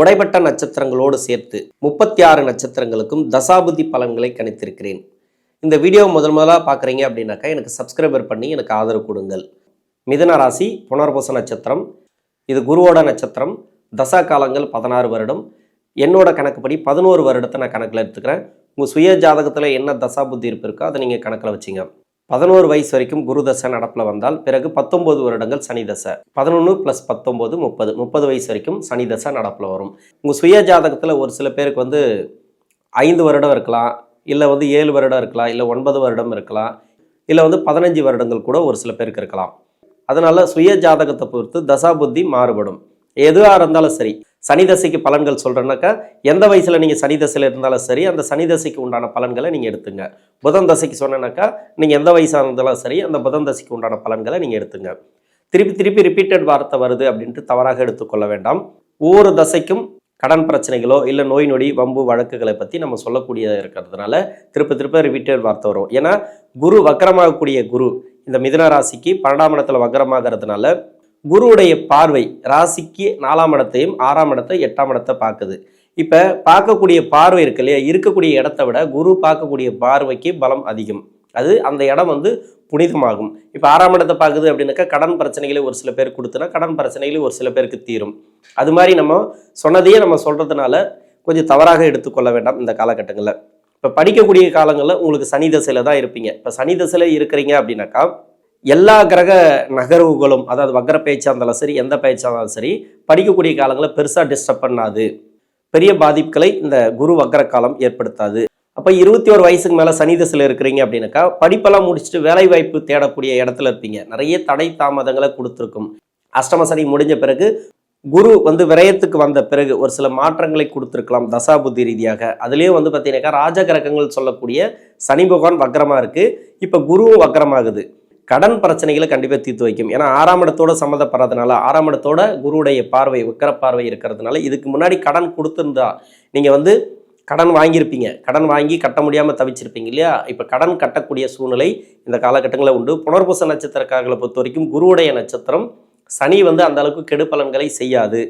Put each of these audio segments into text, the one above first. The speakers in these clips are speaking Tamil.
உடைப்பட்ட நட்சத்திரங்களோடு சேர்த்து முப்பத்தி ஆறு நட்சத்திரங்களுக்கும் தசாபுத்தி பலன்களை கணித்திருக்கிறேன். இந்த வீடியோ முதல் முதலாக பார்க்குறீங்க அப்படின்னாக்கா எனக்கு சப்ஸ்கிரைபர் பண்ணி எனக்கு ஆதரவு கொடுங்கள். மிதுன ராசி புனர்பூச நட்சத்திரம். இது குருவோட நட்சத்திரம். தசா காலங்கள் பதினாறு வருடம். என்னோட கணக்குப்படி பதினோரு வருடத்தை நான் கணக்கில் எடுத்துக்கிறேன். உங்கள் சுய ஜாதகத்தில் என்ன தசா புத்தி இருப்பு இருக்கோ அதை நீங்கள் கணக்கில் வச்சிங்க. பதினோரு வயசு வரைக்கும் குரு தசை நடப்பில் வந்தால் பிறகு பத்தொன்பது வருடங்கள் சனி தசை. பதினொன்று ப்ளஸ் பத்தொம்போது முப்பது. முப்பது வயசு வரைக்கும் சனி தசை நடப்பில் வரும். உங்கள் சுய ஜாதகத்தில் ஒரு சில பேருக்கு வந்து ஐந்து வருடம் இருக்கலாம் இல்லை வந்து ஏழு வருடம் இருக்கலாம் இல்லை ஒன்பது வருடம் இருக்கலாம் இல்லை வந்து பதினஞ்சு வருடங்கள் கூட ஒரு சில பேருக்கு இருக்கலாம். அதனால சுய ஜாதகத்தை பொறுத்து தசா புத்தி மாறுபடும். எதுவாக இருந்தாலும் சரி சனி தசைக்கு பலன்கள் சொல்கிறேன்னாக்கா எந்த வயசில் நீங்கள் சனி தசையில் இருந்தாலும் சரி அந்த சனி தசைக்கு உண்டான பலன்களை நீங்கள் எடுத்துங்க. புதன் தசைக்கு சொன்னேன்னாக்கா நீங்கள் எந்த வயசாக இருந்தாலும் சரி அந்த புதன் தசைக்கு உண்டான பலன்களை நீங்கள் எடுத்துங்க. திருப்பி திருப்பி ரிப்பீட்டட் வார்த்தை வருது அப்படின்ட்டு தவறாக எடுத்துக்கொள்ள வேண்டாம். ஒவ்வொரு தசைக்கும் கடன் பிரச்சனைகளோ இல்லை நோய் நொடி வம்பு வழக்குகளை பற்றி நம்ம சொல்லக்கூடியதாக இருக்கிறதுனால திருப்ப திருப்ப ரிப்பீட்டட் வார்த்தை வரும். ஏன்னா குரு வக்கரமாகக்கூடிய குரு இந்த மிதன ராசிக்கு பன்னெண்டாம் இடத்துல வக்கரமாகிறதுனால குருவுடைய பார்வை ராசிக்கு நாலாம் இடத்தையும் ஆறாம் இடத்தை எட்டாம் இடத்தை பார்க்குது. இப்போ பார்க்கக்கூடிய பார்வை இருக்கு இல்லையா? இருக்கக்கூடிய இடத்த விட குரு பார்க்கக்கூடிய பார்வைக்கு பலம் அதிகம். அது அந்த இடம் வந்து புனிதமாகும். இப்போ ஆறாம் இடத்தை பார்க்குது அப்படின்னாக்கா கடன் பிரச்சனைகளை ஒரு சில பேர் கொடுத்துனா கடன் பிரச்சனைகளை ஒரு சில பேருக்கு தீரும். அது மாதிரி நம்ம சொன்னதையே நம்ம சொல்கிறதுனால கொஞ்சம் தவறாக எடுத்துக்கொள்ள வேண்டாம் இந்த காலகட்டங்களில். இப்போ படிக்கக்கூடிய காலங்களில் உங்களுக்கு சனி தசையில் தான் இருப்பீங்க. இப்போ சனி தசையில் இருக்கிறீங்க அப்படின்னாக்கா எல்லா கிரக நகர்வுகளும் அதாவது வக்கர பேச்சாக இருந்தாலும் சரி எந்த பேச்சாக இருந்தாலும் சரி படிக்கக்கூடிய காலங்களில் பெருசாக டிஸ்டர்ப் பண்ணாது. பெரிய பாதிப்புகளை இந்த குரு வக்கர காலம் ஏற்படுத்தாது. அப்போ இருபத்தி ஒரு வயசுக்கு மேலே சனி இருக்கிறீங்க அப்படின்னாக்கா படிப்பெல்லாம் முடிச்சுட்டு வேலை வாய்ப்பு தேடக்கூடிய இடத்துல இருப்பீங்க. நிறைய தடை தாமதங்களை கொடுத்துருக்கும். அஷ்டம சனி முடிஞ்ச பிறகு குரு வந்து விரயத்துக்கு வந்த பிறகு ஒரு சில மாற்றங்களை கொடுத்துருக்கலாம் தசாபுத்தி ரீதியாக. அதுலேயும் வந்து பார்த்தீங்கன்னாக்கா ராஜகிரகங்கள் சொல்லக்கூடிய சனி பகவான் வக்கரமாக இருக்குது இப்போ குருவும் வக்கரமாகுது கடன் பிரச்சனைகளை கண்டிப்பாக தீர்த்து வைக்கும். ஏன்னா ஆறாம் இடத்தோட சம்மந்தப்படுறதுனால ஆறாம் இடத்தோட குருவுடைய பார்வை உக்கர பார்வை இருக்கிறதுனால இதுக்கு முன்னாடி கடன் கொடுத்துருந்தா நீங்கள் வந்து கடன் வாங்கியிருப்பீங்க. கடன் வாங்கி கட்ட முடியாமல் தவிச்சிருப்பீங்க இல்லையா? இப்போ கடன் கட்டக்கூடிய சூழ்நிலை இந்த காலகட்டங்களில் உண்டு. புனர்பூச நட்சத்திரக்காரர்களை பொறுத்த வரைக்கும் குருவுடைய நட்சத்திரம் சனி வந்து அந்த அளவுக்கு கெடு பலன்களை செய்யாது.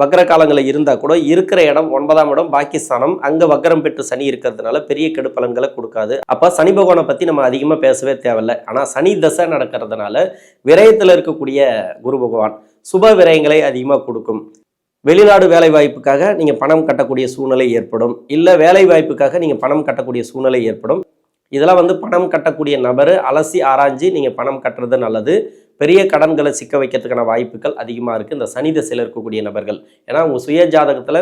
வக்கர காலங்களில் இருந்தால் கூட இருக்கிற இடம் ஒன்பதாம் இடம் பாகிஸ்தானம் அங்கே வக்கரம் பெற்று சனி இருக்கிறதுனால பெரிய கெடு பலன்களை கொடுக்காது. அப்போ சனி பகவானை பற்றி நம்ம அதிகமாக பேசவே தேவையில்லை. ஆனால் சனி தசை நடக்கிறதுனால விரயத்தில் இருக்கக்கூடிய குரு பகவான் சுப விரயங்களை அதிகமாக கொடுக்கும். வெளிநாடு வேலை வாய்ப்புக்காக நீங்கள் பணம் கட்டக்கூடிய சூழ்நிலை ஏற்படும். இல்லை வேலை வாய்ப்புக்காக நீங்கள் பணம் கட்டக்கூடிய சூழ்நிலை ஏற்படும். இதெல்லாம் வந்து பணம் கட்டக்கூடிய நபர் அலசி ஆராய்ஞ்சு நீங்கள் பணம் கட்டுறது நல்லது. பெரிய கடன்களை சிக்க வைக்கிறதுக்கான வாய்ப்புகள் அதிகமாக இருக்குது இந்த சனி தசையில் இருக்கக்கூடிய நபர்கள். ஏன்னா உங்கள் சுய ஜாதகத்தில்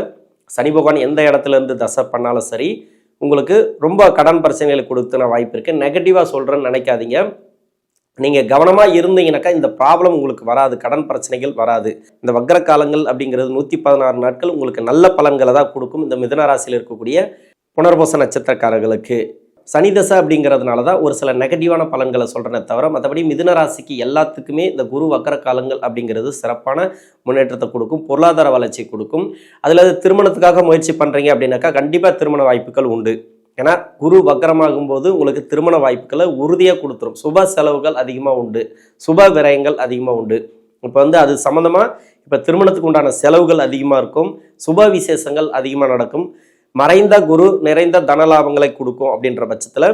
சனி பகவான் எந்த இடத்துல இருந்து தசை பண்ணாலும் சரி உங்களுக்கு ரொம்ப கடன் பிரச்சனைகளை கொடுத்துன வாய்ப்பு இருக்குது நெகட்டிவாக சொல்கிறேன்னு நினைக்காதீங்க. நீங்கள் கவனமாக இருந்தீங்கன்னாக்கா இந்த ப்ராப்ளம் உங்களுக்கு வராது. கடன் பிரச்சனைகள் வராது. இந்த வக்கர காலங்கள் அப்படிங்கிறது நூற்றி பதினாறு நாட்கள் உங்களுக்கு நல்ல பலன்களை தான் கொடுக்கும். இந்த மிதனராசியில் இருக்கக்கூடிய புனர்பூச நட்சத்திரக்காரர்களுக்கு சனி தசை அப்படிங்கிறதுனால தான் ஒரு சில நெகட்டிவான பலன்களை சொல்கிறேனே தவிர மற்றபடி மிதுன ராசிக்கு எல்லாத்துக்குமே இந்த குரு வக்கர காலங்கள் அப்படிங்கிறது சிறப்பான முன்னேற்றத்தை கொடுக்கும் பொருளாதார வளர்ச்சி கொடுக்கும். அதில் திருமணத்துக்காக முயற்சி பண்ணுறீங்க அப்படின்னாக்கா கண்டிப்பாக திருமண வாய்ப்புகள் உண்டு. ஏன்னா குரு வக்கரமாகும் போது உங்களுக்கு திருமண வாய்ப்புகளை உறுதியாக கொடுத்துரும். சுப செலவுகள் அதிகமாக உண்டு. சுப விரயங்கள் அதிகமாக உண்டு. இப்போ வந்து அது சம்மந்தமாக இப்போ திருமணத்துக்கு உண்டான செலவுகள் அதிகமாக இருக்கும். சுப விசேஷங்கள் அதிகமாக நடக்கும். மறைந்த குரு நிறைந்த தனலாபங்களை கொடுக்கும் அப்படின்ற பட்சத்தில்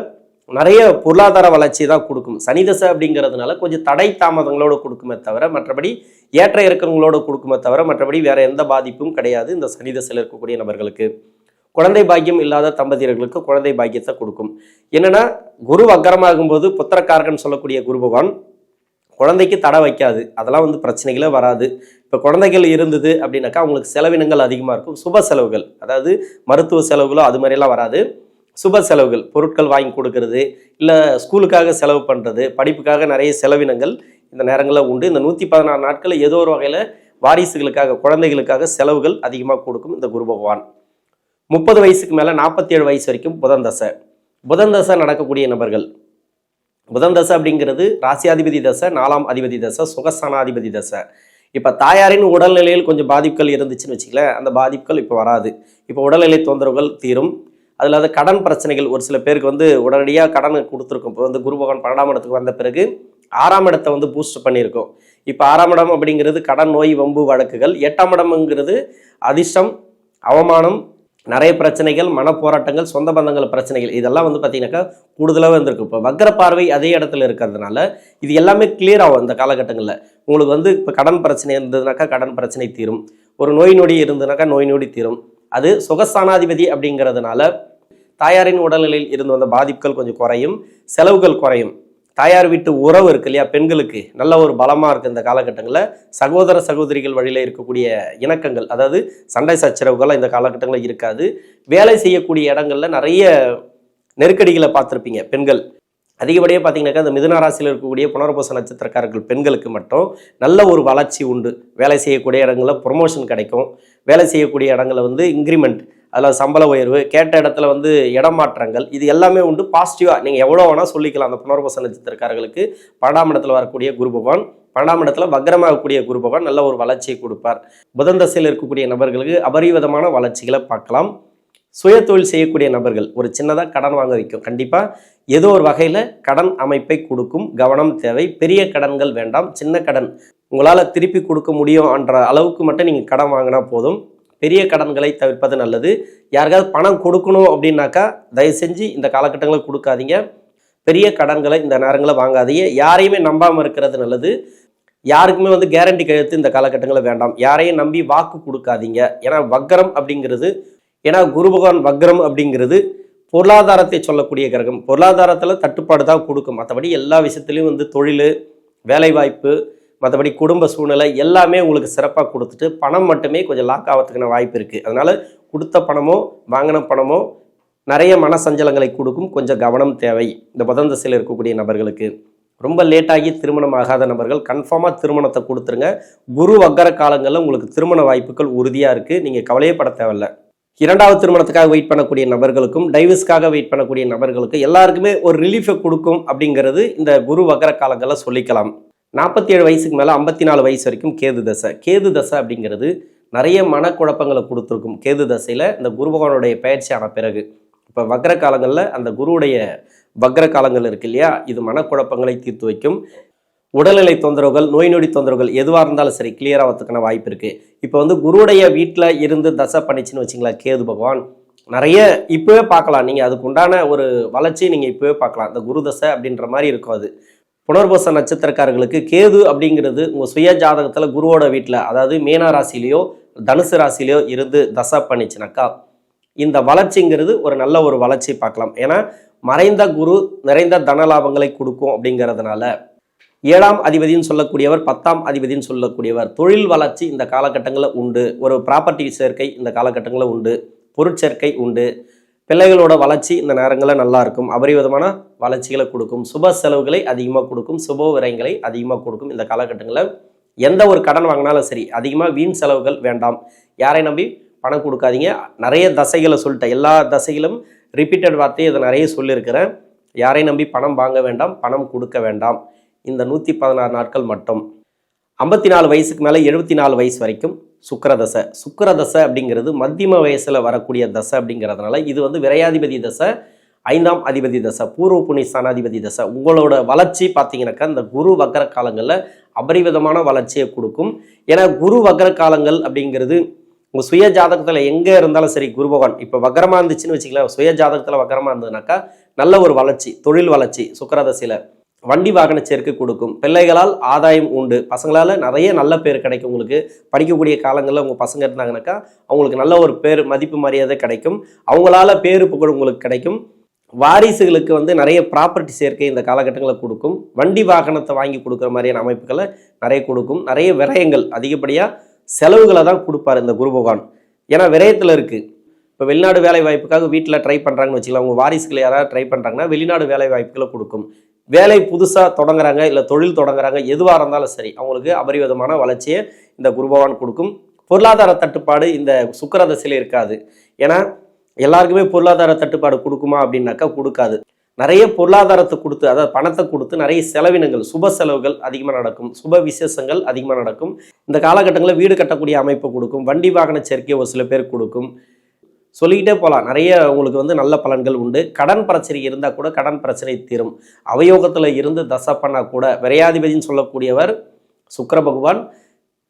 நிறைய பொருளாதார வளர்ச்சி தான் கொடுக்கும். சனிதசை அப்படிங்கிறதுனால கொஞ்சம் தடை தாமதங்களோட கொடுக்குமே தவிர மற்றபடி ஏற்ற இறக்கங்களோட கொடுக்குமே தவிர மற்றபடி வேற எந்த பாதிப்பும் கிடையாது இந்த சனிதசையில் இருக்கக்கூடிய நபர்களுக்கு. குழந்தை பாக்கியம் இல்லாத தம்பதியர்களுக்கு குழந்தை பாக்கியத்தை கொடுக்கும். என்னன்னா குரு வக்கரமாகும் போது புத்திரக்காரகன் சொல்லக்கூடிய குரு பகவான் குழந்தைக்கு தடை வைக்காது. அதெல்லாம் வந்து பிரச்சனைகளே வராது. இப்போ குழந்தைகள் இருந்தது அப்படின்னாக்கா அவங்களுக்கு செலவினங்கள் அதிகமாக இருக்கும். சுப செலவுகள். அதாவது மருத்துவ செலவுகளோ அது மாதிரிலாம் வராது. சுப செலவுகள். பொருட்கள் வாங்கி கொடுக்கறது இல்லை ஸ்கூலுக்காக செலவு பண்ணுறது படிப்புக்காக நிறைய செலவினங்கள் இந்த நேரங்களில் உண்டு. இந்த நூற்றி பதினாறு நாட்களில் ஏதோ ஒரு வகையில் வாரிசுகளுக்காக குழந்தைகளுக்காக செலவுகள் அதிகமாக கொடுக்கும் இந்த குரு பகவான். முப்பது வயசுக்கு மேலே நாற்பத்தி ஏழு வயசு வரைக்கும் புதன் தசை. புதன் தசை நடக்கக்கூடிய நபர்கள். புதன் தசை அப்படிங்கிறது ராசியாதிபதி தசை நாலாம் அதிபதி தசை சுகஸ்தானாதிபதி தசை. இப்போ தாயாரின் உடல்நிலையில் கொஞ்சம் பாதிப்புகள் இருந்துச்சுன்னு வச்சுக்கலேன். அந்த பாதிப்புகள் இப்போ வராது. இப்போ உடல்நிலை தொந்தரவுகள் தீரும். அதில் அது கடன் பிரச்சனைகள் ஒரு சில பேருக்கு வந்து உடனடியாக கடன் கொடுத்துருக்கும். இப்போ வந்து குரு பகவான் பன்னெண்டாம் இடத்துக்கு வந்த பிறகு ஆறாம் இடத்தை வந்து பூஸ்ட் பண்ணியிருக்கோம். இப்போ ஆறாம் இடம் அப்படிங்கிறது கடன் நோய் வம்பு வழக்குகள். எட்டாம் இடம்ங்கிறது அதிர்ஷ்டம் அவமானம் நிறைய பிரச்சனைகள் மனப்போராட்டங்கள் சொந்த பந்தங்கள் பிரச்சனைகள் இதெல்லாம் வந்து பார்த்தீங்கன்னாக்கா கூடுதலாக வந்திருக்கு இப்போ வக்கர பார்வை அதே இடத்துல இருக்கிறதுனால இது எல்லாமே கிளியர் ஆகும் இந்த காலகட்டங்களில். உங்களுக்கு வந்து இப்போ கடன் பிரச்சனை இருந்ததுனாக்கா கடன் பிரச்சனை தீரும். ஒரு நோய் நொடி இருந்ததுனாக்கா நோய் நொடி தீரும். அது சுகஸ்தானாதிபதி அப்படிங்கிறதுனால தாயாரின் உடல்நிலையில் இருந்து வந்த பாதிப்புகள் கொஞ்சம் குறையும் செலவுகள் குறையும். தாயார் வீட்டு உறவு இருக்கு இல்லையா? பெண்களுக்கு நல்ல ஒரு பலமாக இருக்குது இந்த காலகட்டங்களில். சகோதர சகோதரிகள் வழியில் இருக்கக்கூடிய இணக்கங்கள் அதாவது சண்டை சச்சரவுகள்லாம் இந்த காலகட்டங்களில் இருக்காது. வேலை செய்யக்கூடிய இடங்கள்ல நிறைய நெருக்கடிகளை பார்த்துருப்பீங்க பெண்கள். அதிகப்படியாக பார்த்தீங்கன்னாக்கா இந்த மிதுனராசியில் இருக்கக்கூடிய புனர்பூச நட்சத்திரக்காரர்கள் பெண்களுக்கு மட்டும் நல்ல ஒரு வளர்ச்சி உண்டு. வேலை செய்யக்கூடிய இடங்களில் ப்ரொமோஷன் கிடைக்கும். வேலை செய்யக்கூடிய இடங்களில் வந்து இன்க்ரிமெண்ட் அதில் சம்பள உயர்வு கேட்ட இடத்துல வந்து இடமாற்றங்கள் இது எல்லாமே உண்டு. பாசிட்டிவாக நீங்கள் எவ்வளோ வேணால் சொல்லிக்கலாம். அந்த புனர்வச நட்சத்திரக்காரர்களுக்கு பன்னெண்டாம் இடத்துல வரக்கூடிய குரு பகவான் பன்னெண்டாம் இடத்துல வக்ரமாகக்கூடிய குரு பகவான் நல்ல ஒரு வளர்ச்சியை கொடுப்பார். புதன் தசையில் இருக்கக்கூடிய நபர்களுக்கு அபரிவிதமான வளர்ச்சிகளை பார்க்கலாம். சுய தொழில் செய்யக்கூடிய நபர்கள் ஒரு சின்னதாக கடன் வாங்க வைக்கும். கண்டிப்பாக ஏதோ ஒரு வகையில் கடன் அமைப்பை கொடுக்கும் கவனம் தேவை. பெரிய கடன்கள் வேண்டாம். சின்ன கடன் உங்களால் திருப்பி கொடுக்க முடியும் என்ற அளவுக்கு மட்டும் நீங்கள் கடன் வாங்கினா போதும். பெரிய கடன்களை தவிர்ப்பது நல்லது. யாருக்காவது பணம் கொடுக்கணும் அப்படின்னாக்கா தயவு செஞ்சு இந்த காலகட்டங்களில் கொடுக்காதீங்க. பெரிய கடன்களை இந்த நேரங்களில் வாங்காதீங்க. யாரையுமே நம்பாமல் இருக்கிறது நல்லது. யாருக்குமே வந்து கேரண்டி கழுத்து இந்த காலகட்டங்களில் வேண்டாம். யாரையும் நம்பி வாக்கு கொடுக்காதீங்க. ஏன்னா வக்கரம் அப்படிங்கிறது ஏன்னா குரு பகவான் வக்ரம் அப்படிங்கிறது பொருளாதாரத்தை சொல்லக்கூடிய கிரகம். பொருளாதாரத்தில் தட்டுப்பாடு தான் கொடுக்கும். மற்றபடி எல்லா விஷயத்துலையும் வந்து தொழில் வேலைவாய்ப்பு மற்றபடி குடும்ப சூழ்நிலை எல்லாமே உங்களுக்கு சிறப்பாக கொடுத்துட்டு பணம் மட்டுமே கொஞ்சம் லாக் ஆகிறதுக்கான வாய்ப்பு இருக்குது அதனால் கொடுத்த பணமோ வாங்கின பணமோ நிறைய மனசஞ்சலங்களை கொடுக்கும். கொஞ்சம் கவனம் தேவை. இந்த புதன் தசையில் இருக்கக்கூடிய நபர்களுக்கு. ரொம்ப லேட்டாகி திருமணம் ஆகாத நபர்கள் கன்ஃபார்மாக திருமணத்தை கொடுத்துருங்க. குரு வக்கர காலங்களில் உங்களுக்கு திருமண வாய்ப்புகள் உறுதியாக இருக்குது நீங்கள் கவலையே பட தேவையில்ல. இரண்டாவது திருமணத்துக்காக வெயிட் பண்ணக்கூடிய நபர்களுக்கும் டைவர்ஸ்க்காக வெயிட் பண்ணக்கூடிய நபர்களுக்கும் எல்லாருக்குமே ஒரு ரிலீஃபை கொடுக்கும் அப்படிங்கிறது இந்த குரு வக்கர காலங்களில் சொல்லிக்கலாம். நாற்பத்தி ஏழு வயசுக்கு மேலே ஐம்பத்தி நாலு வயசு வரைக்கும் கேது தசை. கேது தசை அப்படிங்கிறது நிறைய மனக்குழப்பங்களை கொடுத்துருக்கும். கேது தசையில் இந்த குரு பகவானுடைய பயிற்சியான பிறகு இப்போ வக்ர காலங்களில் அந்த குருவுடைய வக்ர காலங்கள் இருக்கு இல்லையா? இது மனக்குழப்பங்களை தீர்த்து வைக்கும். உடல்நிலை தொந்தரவுகள் நோய் நொடி தொந்தரவுகள் எதுவாக இருந்தாலும் சரி கிளியர் ஆகிறதுக்கான வாய்ப்பு இருக்குது இப்போ வந்து குருவுடைய வீட்டில் இருந்து தசை பண்ணிச்சுன்னு வச்சிங்களா கேது பகவான். நிறைய இப்போவே பார்க்கலாம். நீங்கள் அதுக்கு உண்டான ஒரு வளர்ச்சி நீங்கள் இப்போவே பார்க்கலாம். இந்த குரு தசை அப்படின்ற மாதிரி இருக்கும் அது. புனர்வச நட்சத்திரக்காரர்களுக்கு கேது அப்படிங்கிறது உங்கள் சுய ஜாதகத்தில் குருவோட வீட்டில் அதாவது மீனா ராசிலேயோ தனுசு ராசிலேயோ இருந்து தசை பண்ணிச்சுனாக்கா இந்த வளர்ச்சிங்கிறது ஒரு நல்ல ஒரு வளர்ச்சி பார்க்கலாம். ஏன்னா மறைந்த குரு நிறைந்த தன லாபங்களை கொடுக்கும் அப்படிங்கிறதுனால ஏழாம் அதிபதினு சொல்லக்கூடியவர் பத்தாம் அதிபதினு சொல்லக்கூடியவர் தொழில் வளர்ச்சி இந்த காலகட்டங்களில் உண்டு ஒரு ப்ராப்பர்ட்டி சேர்க்கை இந்த காலகட்டங்களில் உண்டு பொருட்சேர்க்கை உண்டு பிள்ளைகளோட வளர்ச்சி இந்த நேரங்களில் நல்லா இருக்கும். அபரிவிதமான வளர்ச்சிகளை கொடுக்கும். சுப செலவுகளை அதிகமாக கொடுக்கும். சுப விரயங்களை அதிகமாக கொடுக்கும் இந்த காலகட்டங்களில். எந்த ஒரு கடன் வாங்கினாலும் சரி அதிகமாக வீண் செலவுகள் வேண்டாம். யாரை நம்பி? பணம் கொடுக்காதீங்க. நிறைய தசைகளை சொல்லிட்டேன். எல்லா தசைகளும் ரிப்பீட்டட் வார்த்தையை இதை நிறைய சொல்லியிருக்கிறேன். யாரை நம்பி பணம் வாங்க வேண்டாம் பணம் கொடுக்க வேண்டாம். இந்த நூற்றி பதினாறு நாட்கள் மட்டும். ஐம்பத்தி நாலு வயசுக்கு மேலே எழுபத்தி நாலு வயசு வரைக்கும் சுக்கரதசை. சுக்கரதசை அப்படிங்கிறது மத்தியம வயசில் வரக்கூடிய தசை அப்படிங்கிறதுனால இது வந்து விரையாதிபதி தசை ஐந்தாம் அதிபதி தசை பூர்வ புனி ஸ்தானாதிபதி தசை. உங்களோட வளர்ச்சி பார்த்தீங்கன்னாக்கா இந்த குரு வக்கர காலங்களில் அபரிவிதமான வளர்ச்சியை கொடுக்கும். ஏன்னா குரு வக்கர காலங்கள் அப்படிங்கிறது உங்கள் சுய ஜாதகத்தில் எங்கே இருந்தாலும் சரி குரு பகவான். இப்போ வக்கரமாக இருந்துச்சுன்னு வச்சுக்கலாம் சுய ஜாதகத்தில் வக்கரமாக இருந்ததுனாக்கா நல்ல ஒரு வளர்ச்சி தொழில் வளர்ச்சி சுக்கரதசையில். வண்டி வாகன சேர்க்கை கொடுக்கும். பிள்ளைகளால் ஆதாயம் உண்டு. பசங்களால் நிறைய நல்ல பேர் கிடைக்கும் உங்களுக்கு. படிக்கக்கூடிய காலங்களில் உங்கள் பசங்க இருந்தாங்கனாக்கா அவங்களுக்கு நல்ல ஒரு பேர் மதிப்பு மரியாதை கிடைக்கும். அவங்களால பேரு புகழ் உங்களுக்கு கிடைக்கும். வாரிசுகளுக்கு வந்து நிறைய ப்ராப்பர்ட்டி சேர்க்கை இந்த காலகட்டங்களில் கொடுக்கும். வண்டி வாகனத்தை வாங்கி கொடுக்குற மாதிரியான அமைப்புகளை நிறைய கொடுக்கும். நிறைய விரயங்கள் அதிகப்படியாக செலவுகளை தான் கொடுப்பார் இந்த குரு பகவான். ஏன்னா விரயத்தில் இருக்குது இப்போ வெளிநாடு வேலை வாய்ப்புக்காக வீட்டில் ட்ரை பண்ணுறாங்கன்னு வச்சுக்கலாம் உங்கள் வாரிசுகள் யாராவது ட்ரை பண்ணுறாங்கன்னா வெளிநாடு வேலை வாய்ப்புகளை கொடுக்கும். வேலை புதுசாக தொடங்குறாங்க இல்லை தொழில் தொடங்குறாங்க எதுவாக இருந்தாலும் சரி அவங்களுக்கு அபரிவிதமான வளர்ச்சியை இந்த குருபவான் கொடுக்கும். பொருளாதார தட்டுப்பாடு இந்த சுக்கர தசையில் இருக்காது. ஏன்னா எல்லாருக்குமே பொருளாதார தட்டுப்பாடு கொடுக்குமா அப்படின்னாக்கா கொடுக்காது. நிறைய பொருளாதாரத்தை கொடுத்து அதாவது பணத்தை கொடுத்து நிறைய செலவினங்கள் சுப செலவுகள் அதிகமாக நடக்கும். சுப விசேஷங்கள் அதிகமாக நடக்கும். இந்த காலகட்டங்களில் வீடு கட்டக்கூடிய அமைப்பு கொடுக்கும். வண்டி வாகன சேர்க்கை ஒரு சில பேர் கொடுக்கும். சொல்லிக்கிட்டே போகலாம். நிறைய உங்களுக்கு வந்து நல்ல பலன்கள் உண்டு. கடன் பிரச்சனை இருந்தால் கூட கடன் பிரச்சனை தீரும். அவயோகத்தில் இருந்து தசை பண்ணால் கூட விரையாதிபதினு சொல்லக்கூடியவர் சுக்கர பகவான்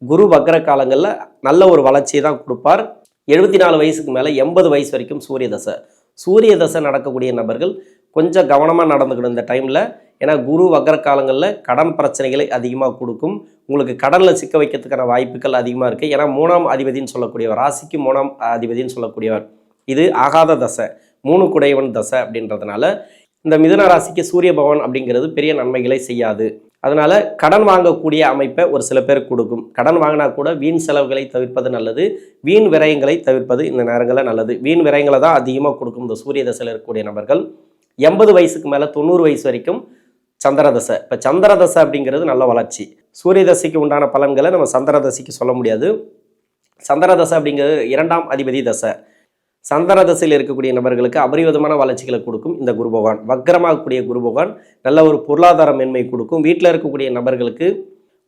குரு வக்ர காலங்களில் நல்ல ஒரு வளர்ச்சியை தான் கொடுப்பார். எழுபத்தி நாலு வயசுக்கு மேலே எண்பது வயசு வரைக்கும் சூரிய தசை. சூரிய தசை நடக்கக்கூடிய நபர்கள் கொஞ்சம் கவனமாக நடந்துக்கணும் இந்த டைமில் ஏன்னா குரு வக்ர காலங்களில் கடன் பிரச்சனைகளை அதிகமாக கொடுக்கும். உங்களுக்கு கடனில் சிக்க வைக்கிறதுக்கான வாய்ப்புகள் அதிகமாக இருக்குது ஏன்னா மூணாம் அதிபதினு சொல்லக்கூடியவர் ராசிக்கு மூணாம் அதிபதினு சொல்லக்கூடியவர். இது ஆகாத தசை மூணு குடையவன் தசை அப்படின்றதுனால இந்த மிதுன ராசிக்கு சூரிய பகவான் அப்படிங்கிறது பெரிய நன்மைகளை செய்யாது. அதனால் கடன் வாங்கக்கூடிய அமைப்பை ஒரு சில பேர் கொடுக்கும். கடன் வாங்கினா கூட வீண் செலவுகளை தவிர்ப்பது நல்லது. வீண் விரயங்களை தவிர்ப்பது இந்த நேரங்களில் நல்லது. வீண் விரயங்களை தான் அதிகமாக கொடுக்கும் இந்த சூரிய தசையில் இருக்கக்கூடிய நபர்கள். எண்பது வயசுக்கு மேலே தொண்ணூறு வயசு வரைக்கும் சந்திரதசை. இப்போ சந்திரதசை அப்படிங்கிறது நல்ல வளர்ச்சி. சூரிய தசைக்கு உண்டான பலன்களை நம்ம சந்திரதசைக்கு சொல்ல முடியாது. சந்திரதசை அப்படிங்கிறது இரண்டாம் அதிபதி தசை. சந்திரதசையில் இருக்கக்கூடிய நபர்களுக்கு அபரிவிதமான வளர்ச்சிகளை கொடுக்கும் இந்த குரு பகவான். வக்கரமாகக்கூடிய குரு பகவான் நல்ல ஒரு பொருளாதார மேன்மை கொடுக்கும். வீட்டில் இருக்கக்கூடிய நபர்களுக்கு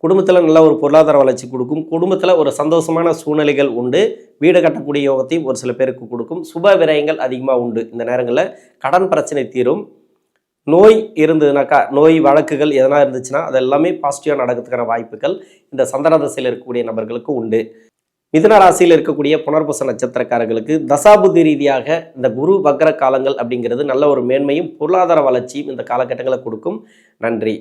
குடும்பத்தில் நல்ல ஒரு பொருளாதார வளர்ச்சி கொடுக்கும். குடும்பத்தில் ஒரு சந்தோஷமான சூழ்நிலைகள் உண்டு. வீடு கட்டக்கூடிய யோகத்தையும் ஒரு சில பேருக்கு கொடுக்கும். சுப விரயங்கள் அதிகமாக உண்டு. இந்த நேரங்களில் கடன் பிரச்சனை தீரும். நோய் இருந்ததுனாக்கா நோய் வழக்குகள் எதனா இருந்துச்சுன்னா அது எல்லாமே பாசிட்டிவாக நடக்கிறதுக்கான வாய்ப்புகள் இந்த சந்திர தசையில் இருக்கக்கூடிய நபர்களுக்கு உண்டு. மிதுன ராசியில் இருக்கக்கூடிய புனர்பூச நட்சத்திரக்காரர்களுக்கு தசாபுத்தி ரீதியாக இந்த குரு வக்ர காலங்கள் அப்படிங்கிறது நல்ல ஒரு மேன்மையும் பொருளாதார வளர்ச்சியும் இந்த காலகட்டங்களை கொடுக்கும். நன்றி.